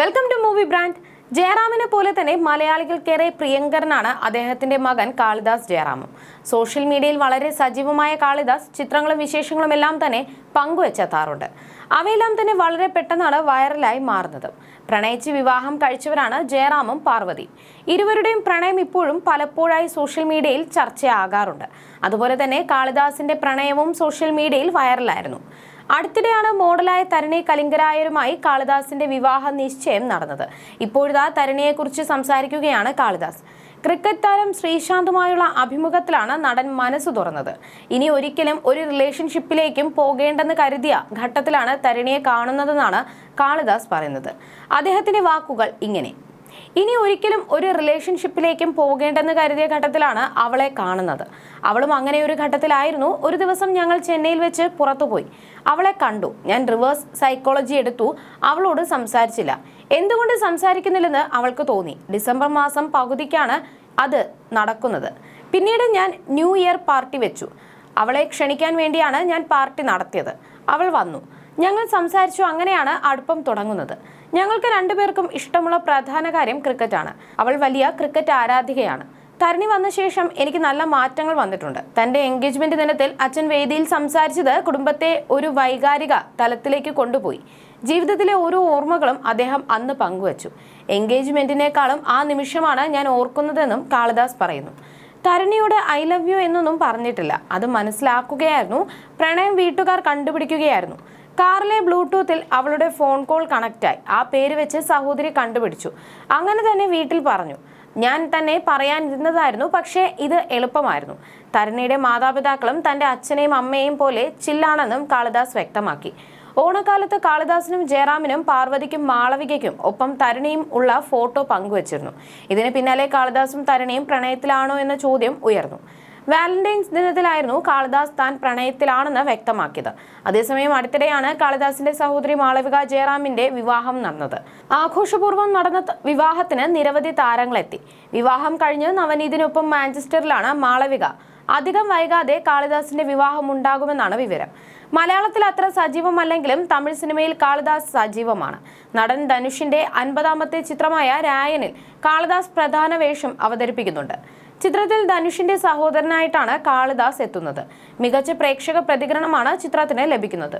Welcome to movie brand ജയറാമിനെ പോലെ തന്നെ മലയാളികൾക്കേറെ പ്രിയങ്കരനാണ് അദ്ദേഹത്തിന്റെ മകൻ കാളിദാസ് ജയറാമും. സോഷ്യൽ മീഡിയയിൽ വളരെ സജീവമായ കാളിദാസ് ചിത്രങ്ങളും വിശേഷങ്ങളും എല്ലാം തന്നെ പങ്കുവെച്ചെത്താറുണ്ട്. അവയെല്ലാം തന്നെ വളരെ പെട്ടെന്നാണ് വൈറലായി മാറുന്നത്. പ്രണയിച്ച് വിവാഹം കഴിച്ചവരാണ് ജയറാമും പാർവതി. ഇരുവരുടെയും പ്രണയം ഇപ്പോഴും പലപ്പോഴായി സോഷ്യൽ മീഡിയയിൽ ചർച്ചയാകാറുണ്ട്. അതുപോലെ തന്നെ കാളിദാസിന്റെ പ്രണയവും സോഷ്യൽ മീഡിയയിൽ വൈറലായിരുന്നു. അടുത്തിടെയാണ് മോഡലായ തരണി കലിംഗരായരുമായി കാളിദാസിന്റെ വിവാഹ നിശ്ചയം നടന്നത്. ഇപ്പോഴിതാ തരണിയെക്കുറിച്ച് സംസാരിക്കുകയാണ് കാളിദാസ്. ക്രിക്കറ്റ് താരം ശ്രീശാന്തുമായുള്ള അഭിമുഖത്തിലാണ് നടൻ മനസ്സ് തുറന്നത്. ഇനി ഒരിക്കലും ഒരു റിലേഷൻഷിപ്പിലേക്കും പോകേണ്ടെന്ന് കരുതിയ ഘട്ടത്തിലാണ് തരണിയെ കാണുന്നതെന്നാണ് കാളിദാസ് പറയുന്നത്. അദ്ദേഹത്തിന്റെ വാക്കുകൾ ഇങ്ങനെ. ഇനി ഒരിക്കലും ഒരു റിലേഷൻഷിപ്പിലേക്കും പോകേണ്ടെന്ന് കരുതിയ ഘട്ടത്തിലാണ് അവളെ കാണുന്നത്. അവളും അങ്ങനെ ഒരു ഘട്ടത്തിലായിരുന്നു. ഒരു ദിവസം ഞങ്ങൾ ചെന്നൈയിൽ വെച്ച് പുറത്തുപോയി. അവളെ കണ്ടു. ഞാൻ റിവേഴ്സ് സൈക്കോളജി എടുത്തു. അവളോട് സംസാരിച്ചില്ല. എന്തുകൊണ്ട് സംസാരിക്കുന്നില്ലെന്ന് അവൾക്ക് തോന്നി. ഡിസംബർ മാസം പകുതിക്കാണ് അത് നടക്കുന്നത്. പിന്നീട് ഞാൻ ന്യൂ ഇയർ പാർട്ടി വെച്ചു. അവളെ ക്ഷണിക്കാൻ വേണ്ടിയാണ് ഞാൻ പാർട്ടി നടത്തിയത്. അവൾ വന്നു. ഞങ്ങൾ സംസാരിച്ചു അങ്ങനെയാണ് അടുപ്പം തുടങ്ങുന്നത്. ഞങ്ങൾക്ക് രണ്ടുപേർക്കും ഇഷ്ടമുള്ള പ്രധാന കാര്യം ക്രിക്കറ്റാണ് അവൾ വലിയ ക്രിക്കറ്റ് ആരാധികയാണ്. തരണി വന്ന ശേഷം എനിക്ക് നല്ല മാറ്റങ്ങൾ വന്നിട്ടുണ്ട്. തന്റെ എൻഗേജ്മെന്റ് ദിനത്തിൽ അച്ഛൻ വേദിയിൽ സംസാരിച്ചത് കുടുംബത്തെ ഒരു വൈകാരിക തലത്തിലേക്ക് കൊണ്ടുപോയി. ജീവിതത്തിലെ ഓരോ ഓർമ്മകളും അദ്ദേഹം അന്ന് പങ്കുവച്ചു. എൻഗേജ്മെന്റിനേക്കാളും ആ നിമിഷമാണ് ഞാൻ ഓർക്കുന്നതെന്നും കാളിദാസ് പറയുന്നു. തരണിയോട് ഐ ലവ് യു എന്നൊന്നും പറഞ്ഞിട്ടില്ല. അത് മനസ്സിലാക്കുകയായിരുന്നു. പ്രണയം വീട്ടുകാർ കണ്ടുപിടിക്കുകയായിരുന്നു. കാറിലെ ബ്ലൂടൂത്തിൽ അവളുടെ ഫോൺ കോൾ കണക്റ്റായി. ആ പേര് വെച്ച് സഹോദരി കണ്ടുപിടിച്ചു. അങ്ങനെ തന്നെ വീട്ടിൽ പറഞ്ഞു. ഞാൻ തന്നെ പറയാനിരുന്നതായിരുന്നു പക്ഷേ ഇത് എളുപ്പമായിരുന്നു. തരണിയുടെ മാതാപിതാക്കളും തന്റെ അച്ഛനെയും അമ്മയെയും പോലെ ചില്ലാണെന്നും കാളിദാസ് വ്യക്തമാക്കി. ഓണക്കാലത്ത് കാളിദാസിനും ജയറാമിനും പാർവതിക്കും മാളവികയ്ക്കും ഒപ്പം തരുണിയും ഉള്ള ഫോട്ടോ പങ്കുവച്ചിരുന്നു. ഇതിന് പിന്നാലെ കാളിദാസും തരുണിയും പ്രണയത്തിലാണോ എന്ന ചോദ്യം ഉയർന്നു. വാലന്റൈൻസ് ദിനത്തിലായിരുന്നു കാളിദാസ് താൻ പ്രണയത്തിലാണെന്ന് വ്യക്തമാക്കിയത്. അതേസമയം അടുത്തിടെയാണ് കാളിദാസിന്റെ സഹോദരി മാളവിക ജയറാമിന്റെ വിവാഹം നടന്നത്. ആഘോഷപൂർവം നടന്ന വിവാഹത്തിന് നിരവധി താരങ്ങളെത്തി. വിവാഹം കഴിഞ്ഞ് നവനീതിനൊപ്പം മാഞ്ചസ്റ്ററിലാണ് മാളവിക. അധികം വൈകാതെ കാളിദാസിന്റെ വിവാഹം ഉണ്ടാകുമെന്നാണ് വിവരം. മലയാളത്തിൽ അത്ര സജീവമല്ലെങ്കിലും തമിഴ് സിനിമയിൽ കാളിദാസ് സജീവമാണ്. നടൻ ധനുഷിന്റെ അൻപതാമത്തെ ചിത്രമായ രായനിൽ കാളിദാസ് പ്രധാന വേഷം അവതരിപ്പിക്കുന്നുണ്ട്. ചിത്രത്തിൽ ധനുഷിന്റെ സഹോദരനായിട്ടാണ് കാളിദാസ് എത്തുന്നത്. മികച്ച പ്രേക്ഷക പ്രതികരണമാണ് ചിത്രത്തിന് ലഭിക്കുന്നത്.